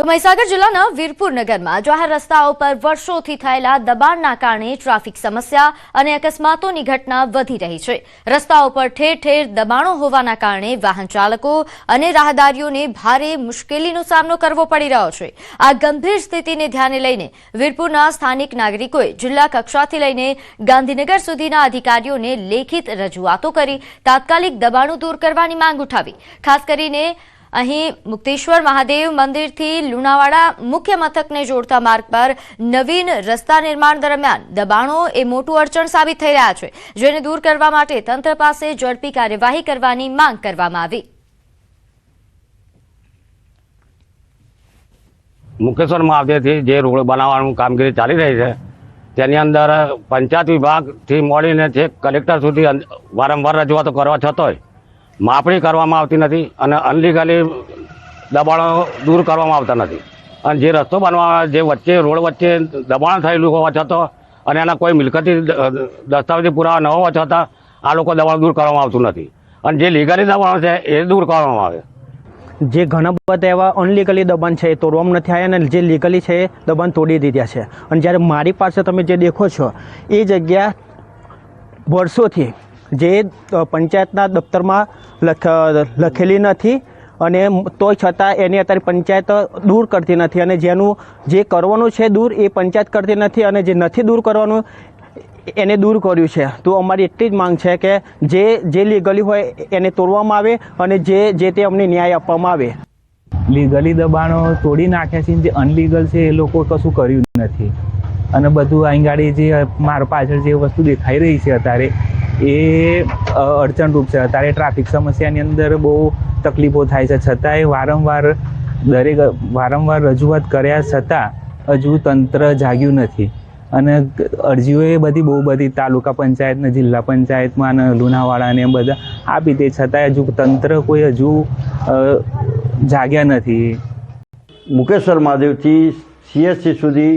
તો મહીસાગર જિલ્લાના વીરપુર નગરમાં જાહેર રસ્તાઓ પર વર્ષોથી થયેલા દબાણના કારણે ટ્રાફિક સમસ્યા અને અકસ્માતોની ઘટના વધી રહી છે. રસ્તાઓ પર ઠેર ઠેર દબાણો હોવાના કારણે વાહન ચાલકો અને રાહદારીઓને ભારે મુશ્કેલીનો સામનો કરવો પડી રહ્યો છે. આ ગંભીર સ્થિતિને ધ્યાને લઈને વીરપુરના સ્થાનિક નાગરિકોએ જિલ્લા કક્ષાથી લઈને ગાંધીનગર સુધીના અધિકારીઓને લેખિત રજૂઆતો કરી તાત્કાલિક દબાણો દૂર કરવાની માંગ ઉઠાવી. ખાસ કરીને અહીં મુક્તેશ્વર મહાદેવ મંદિરથી લુણાવાડા મુખ્ય મથકને જોડતા માર્ગ પર નવીન રસ્તા નિર્માણ દરમિયાન દબાણો એ મોટું અડચણ સાબિત થઈ રહ્યા છે, જેને દૂર કરવા માટે તંત્ર પાસે ઝડપી કાર્યવાહી કરવાની માંગ કરવામાં આવી. મુકેશ્વર મહાદેવથી જે રોડ બનાવવાનું કામગીરી ચાલી રહી છે, તેની અંદર પંચાયત વિભાગથી મળીને છેક કલેક્ટર સુધી વારંવાર રજૂઆતો કરવા છતાંય માપણી કરવામાં આવતી નથી અને અનલીગલી દબાણો દૂર કરવામાં આવતા નથી. અને જે રસ્તો બનવા જે વચ્ચે, રોડ વચ્ચે દબાણ થયેલું હોવા છતાં અને એના કોઈ મિલકતી દસ્તાવેજી પુરાવા ન હોવા છતાં આ લોકો દબાણ દૂર કરવામાં આવતું નથી. અને જે લીગલી દબાણો છે એ દૂર કરવામાં આવે. જે ઘણા બધા એવા અનલીગલી દબાણ છે એ તોડવામાં નથી આવ્યા અને જે લીગલી છે એ દબાણ તોડી દીધા છે. અને જ્યારે મારી પાસે તમે જે દેખો છો, એ જગ્યા વર્ષોથી જે પંચાયતના દફતરમાં લખ લખેલી નથી અને તોય છતાં એની અત્યારે પંચાયત દૂર કરતી નથી અને જેનું જે કરવાનું છે દૂર એ પંચાયત કરતી નથી અને જે નથી દૂર કરવાનું એને દૂર કર્યું છે. તો અમારી એટલી જ માંગ છે કે જે જે લીગલી હોય એને તોડવામાં આવે અને જે જે તે અમને ન્યાય આપવામાં આવે. લીગલી દબાણો તોડી નાખ્યા છે જે અનલીગલ છે એ લોકો કશું કર્યું નથી. અને બધું અહીં ગાડી જે માર પાછળ જે વસ્તુ દેખાઈ રહી છે અત્યારે એ અડચણરૂપ છે. અત્યારે ટ્રાફિક સમસ્યાની અંદર બહુ તકલીફો થાય છે. છતાંય વારંવાર દરેક, વારંવાર રજૂઆત કર્યા છતાં હજુ તંત્ર જાગ્યું નથી. અને અરજીઓ એ બધી બહુ બધી, તાલુકા પંચાયત ને જિલ્લા પંચાયતમાં અને લુણાવાડા ને એમ બધા આપી તે છતાંય હજુ તંત્ર કોઈ હજુ જાગ્યા નથી. મુકેશ્વર મહાદેવથી સીએસસી સુધી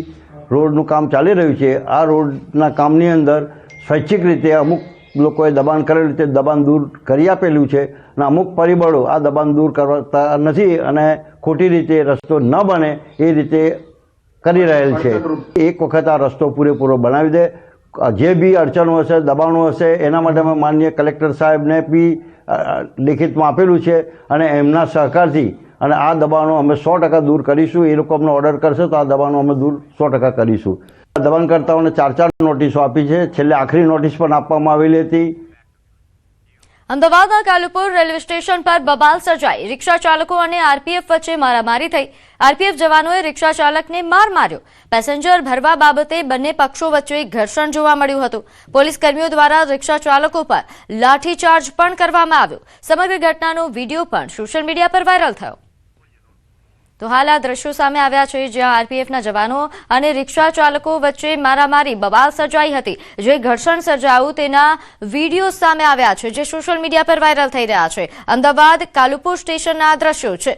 રોડનું કામ ચાલી રહ્યું છે. આ રોડના કામની અંદર સ્વૈચ્છિક રીતે અમુક લોકોએ દબાણ કરેલું તે દબાણ દૂર કરી આપેલું છે અને અમુક પરિબળો આ દબાણ દૂર કરતા નથી અને ખોટી રીતે રસ્તો ન બને એ રીતે કરી રહેલ છે. એક વખત આ રસ્તો પૂરેપૂરો બનાવી દે. જે બી અડચણો હશે, દબાણો હશે, એના માટે અમે માનીય કલેક્ટર સાહેબને બી લિખિતમાં આપેલું છે અને એમના સહકારથી અને આ દબાણો અમે સો ટકા દૂર કરીશું. એ લોકો અમને ઓર્ડર કરશે તો આ દબાણો અમે દૂર સો ટકા કરીશું. દબાણકર્તાઓને ચાર ચાર નોટિસો આપી છે. છેલ્લે આખરી નોટિસ પણ આપવામાં આવેલી હતી. અમદાવાદના કાલુપુર રેલવે સ્ટેશન પર બબાલ સર્જાઈ. રિક્ષા ચાલકો અને આરપીએફ વચ્ચે મારામારી થઈ. આરપીએફ જવાનોએ રિક્ષા ચાલકને માર માર્યો. પેસેન્જર ભરવા બાબતે બંને પક્ષો વચ્ચે ઘર્ષણ જોવા મળ્યું હતું. પોલીસ કર્મીઓ દ્વારા રિક્ષા ચાલકો પર લાઠીચાર્જ પણ કરવામાં આવ્યો. સમગ્ર ઘટનાનો વીડિયો પણ સોશિયલ મીડિયા પર વાયરલ થયો. તો હાલ આ દ્રશ્યો સામે આવ્યા છે, જ્યાં આરપીએફના જવાનો અને રિક્ષા ચાલકો વચ્ચે મારામારી, બબાલ સર્જાઈ હતી. જે ઘર્ષણ સર્જાયું તેના વીડિયો સામે આવ્યા છે, જે સોશિયલ મીડિયા પર વાયરલ થઈ રહ્યા છે. અમદાવાદ કાલુપુર સ્ટેશનના દ્રશ્યો છે.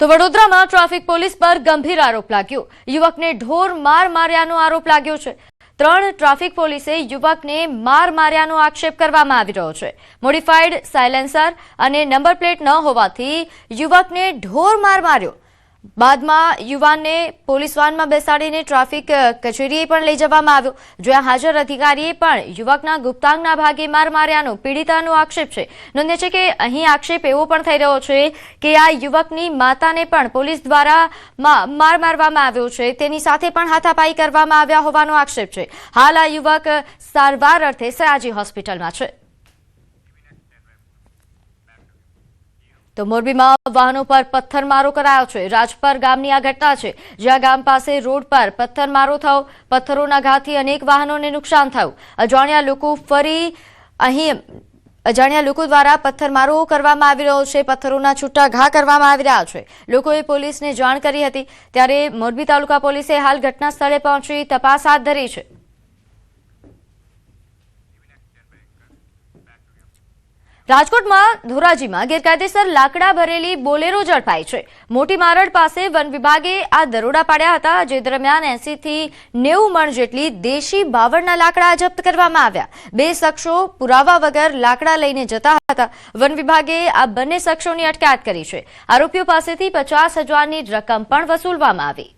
તો વડોદરામાં ટ્રાફિક પોલીસ પર ગંભીર આરોપ લાગ્યો. યુવકને ઢોર માર માર્યાનો આરોપ લાગ્યો છે. ત્રણ ટ્રાફિક પોલીસે યુવકને માર માર્યાનો આક્ષેપ કરવામાં આવી રહ્યો છે. મોડિફાઈડ સાયલેન્સર અને નંબર પ્લેટ ન હોવાથી યુવકને ઢોર માર માર્યો. બાદમાં યુવાનને પોલીસ વાનમાં બેસાડીને ટ્રાફિક કચેરીએ પણ લઈ જવામાં આવ્યો. જ્યાં હાજર અધિકારીએ પણ યુવકના ગુપ્તાંગના ભાગે માર માર્યાનો પીડિતાનો આક્ષેપ છે. નોંધ્ય છે કે અહીં આક્ષેપ એવો પણ થઈ રહ્યો છે કે આ યુવકની માતાને પણ પોલીસ દ્વારા માર મારવામાં આવ્યો છે. તેની સાથે પણ હાથાપાઈ કરવામાં આવ્યા હોવાનો આક્ષેપ છે. હાલ આ યુવક સારવાર અર્થે સયાજી હોસ્પિટલમાં છે. તો મોરબીમાં વાહનો પર પથ્થરમારો કરાયો છે. રાજપર ગામની આ ઘટના છે. જ્યાં ગામ પાસે રોડ પર પથ્થરમારો થયો. પથ્થરોના ઘાથી અનેક વાહનોને નુકસાન થયું. અજાણ્યા લોકો ફરી અહીં અજાણ્યા લોકો દ્વારા પથ્થરમારો કરવામાં આવી રહ્યો છે. પથ્થરોના છૂટા ઘા કરવામાં આવી રહ્યા છે. લોકોએ પોલીસને જાણ કરી હતી. ત્યારે મોરબી તાલુકા પોલીસે હાલ ઘટના સ્થળે પહોંચી તપાસ હાથ ધરી છે. રાજકોટમાં ધોરાજીમાં ગેરકાયદેસર લાકડા ભરેલી બોલેરો ઝડપાઈ છે. મોટી મારડ પાસે વન વિભાગે આ દરોડા પાડ્યા હતા, જે દરમિયાન એસી થી નેવું મણ જેટલી દેશી બાવળના લાકડા જપ્ત કરવામાં આવ્યા. બે શખ્સો પુરાવા વગર લાકડા લઈને જતા હતા. વન વિભાગે આ બંને શખ્સોની અટકાયત કરી છે. આરોપીઓ પાસેથી પચાસ હજારની રકમ પણ વસૂલવામાં આવી.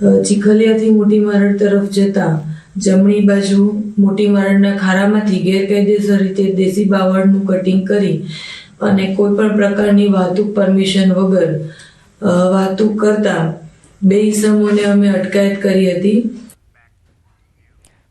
ચીખલિયાથી મોટી મારડ તરફ જતા જમણી બાજુ મોટી મારડના ખારામાંથી ગેરકાયદેસર રીતે દેશી બાવળનું કટિંગ કરી અને કોઈ પણ પ્રકારની વાહતુક પરમિશન વગર વાહતુક કરતા બે ઇસમોને અમે અટકાયત કરી હતી.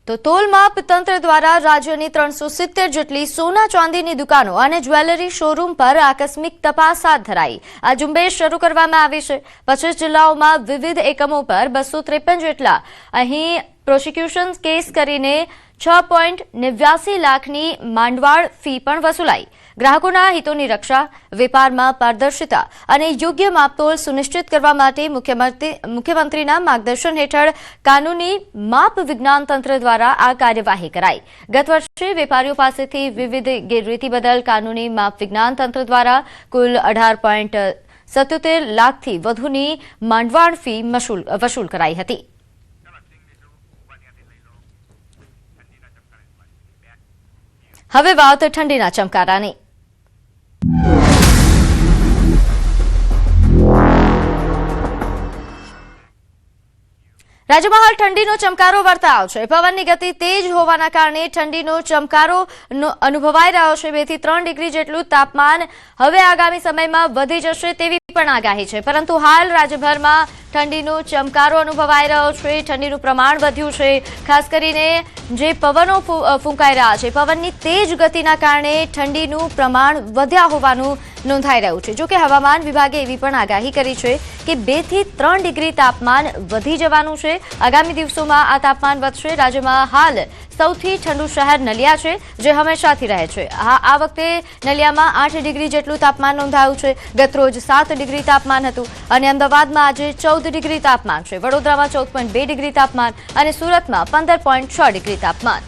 તો તોલમાપ તંત્ર દ્વારા રાજ્યની ત્રણસો સિત્તેર જેટલી સોના ચાંદીની દુકાનો અને જ્વેલરી શોરૂમ પર આકસ્મિક તપાસ હાથ ધરાઈ. આ ઝુંબેશ શરૂ કરવામાં આવી છે. પચીસ જિલ્લાઓમાં વિવિધ એકમો પર બસો ત્રેપન જેટલા અહીં પ્રોસિક્યુશન કેસ કરીને છ પોઈન્ટ નેવ્યાસી લાખની માંડવાળ ફી પણ વસૂલાઈ. ગ્રાહકોના હિતોની રક્ષા, વેપારમાં પારદર્શિતા અને યોગ્ય માપતોલ સુનિશ્ચિત કરવા માટે મુખ્યમંત્રી, મુખ્યમંત્રીના માર્ગદર્શન હેઠળ કાનૂની માપ વિજ્ઞાન તંત્ર દ્વારા આ કાર્યવાહી કરાઈ. ગત વર્ષે વેપારીઓ પાસેથી વિવિધ ગેરરીતિ બદલ કાનૂની માપ વિજ્ઞાન તંત્ર દ્વારા કુલ અઢાર પોઈન્ટ સત્યોતેર લાખથી વધુની માંડવાળ ફી વસૂલ કરાઈ હતી. હવે વાત ઠંડીના ચમકારાની. રાજ્યમાં હાલ ઠંડીનો ચમકારો વર્તાયો છે. પવનની ગતિ તેજ હોવાના કારણે ઠંડીનો ચમકારો અનુભવાઈ રહ્યો છે. બેથી ત્રણ ડિગ્રી જેટલું તાપમાન હવે આગામી સમયમાં વધી જશે તેવી પણ આગાહી છે. પરંતુ હાલ રાજ્યભરમાં ઠંડીનો ચમકારો અનુભવાઈ રહ્યો છે. ઠંડીનું પ્રમાણ વધ્યું છે. ખાસ કરીને જે પવનો ફૂંકાઈ રહ્યા છે, પવનની તેજ ગતિના કારણે ઠંડીનું પ્રમાણ વધ્યા હોવાનું નોંધાઈ રહ્યું છે. જોકે હવામાન વિભાગે એવી પણ આગાહી કરી છે કે બેથી ત્રણ ડિગ્રી તાપમાન વધી જવાનું છે. આગામી દિવસોમાં આ તાપમાન વધશે. રાજ્યમાં હાલ સૌથી ઠંડુ શહેર નલિયા છે, જે હંમેશાથી રહે છે. આ આ વખતે નલિયામાં આઠ ડિગ્રી જેટલું તાપમાન નોંધાયું છે. ગતરોજ સાત ડિગ્રી તાપમાન હતું અને અમદાવાદમાં આજે ચૌદ ડિગ્રી તાપમાન છે. વડોદરામાં ચૌદ પોઈન્ટ બે ડિગ્રી તાપમાન અને સુરતમાં પંદર પોઈન્ટ છ ડિગ્રી તાપમાન.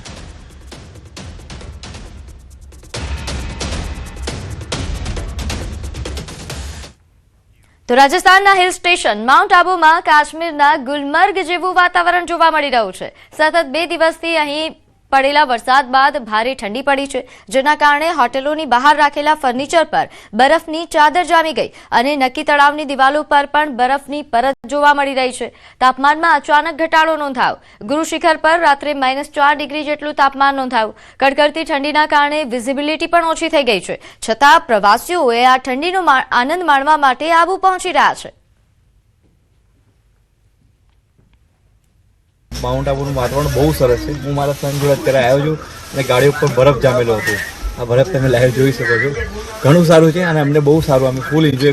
તો રાજસ્થાનના હિલ સ્ટેશન, માઉન્ટ આબુમાં કાશ્મીરના ગુલમર્ગ જેવું વાતાવરણ જોવા મળી રહ્યું છે. સતત બે દિવસથી અહીં પડેલા વરસાદ બાદ ભારે ઠંડી પડી છે, જેના કારણે હોટેલોની બહાર રાખેલા ફર્નિચર પર બરફની ચાદર જામી ગઈ અને નક્કી તળાવની દિવાલો પર પણ બરફની પરત જોવા મળી રહી છે. તાપમાનમાં અચાનક ઘટાડો નોંધાયો. ગુરુશિખર પર રાત્રે માઇનસ ચાર ડિગ્રી જેટલું તાપમાન નોંધાયું. કડકડતી ઠંડીના કારણે વિઝિબિલિટી પણ ઓછી થઈ ગઈ છે. છતાં પ્રવાસીઓએ આ ઠંડીનો આનંદ માણવા માટે આબુ પહોંચી રહ્યા છે. માઉન્ટ આબુનું વાતાવરણ બહુ સરસ છે. હું મારા ફ્રેન્ડ જોડે અત્યારે આવ્યો છું અને ગાડી ઉપર બરફ જામેલો હતો. આ બરફ તમે લાઈવ જોઈ શકો છો. ઘણું સારું છે અને અમને બહુ સારું, અમે ફૂલ એન્જોય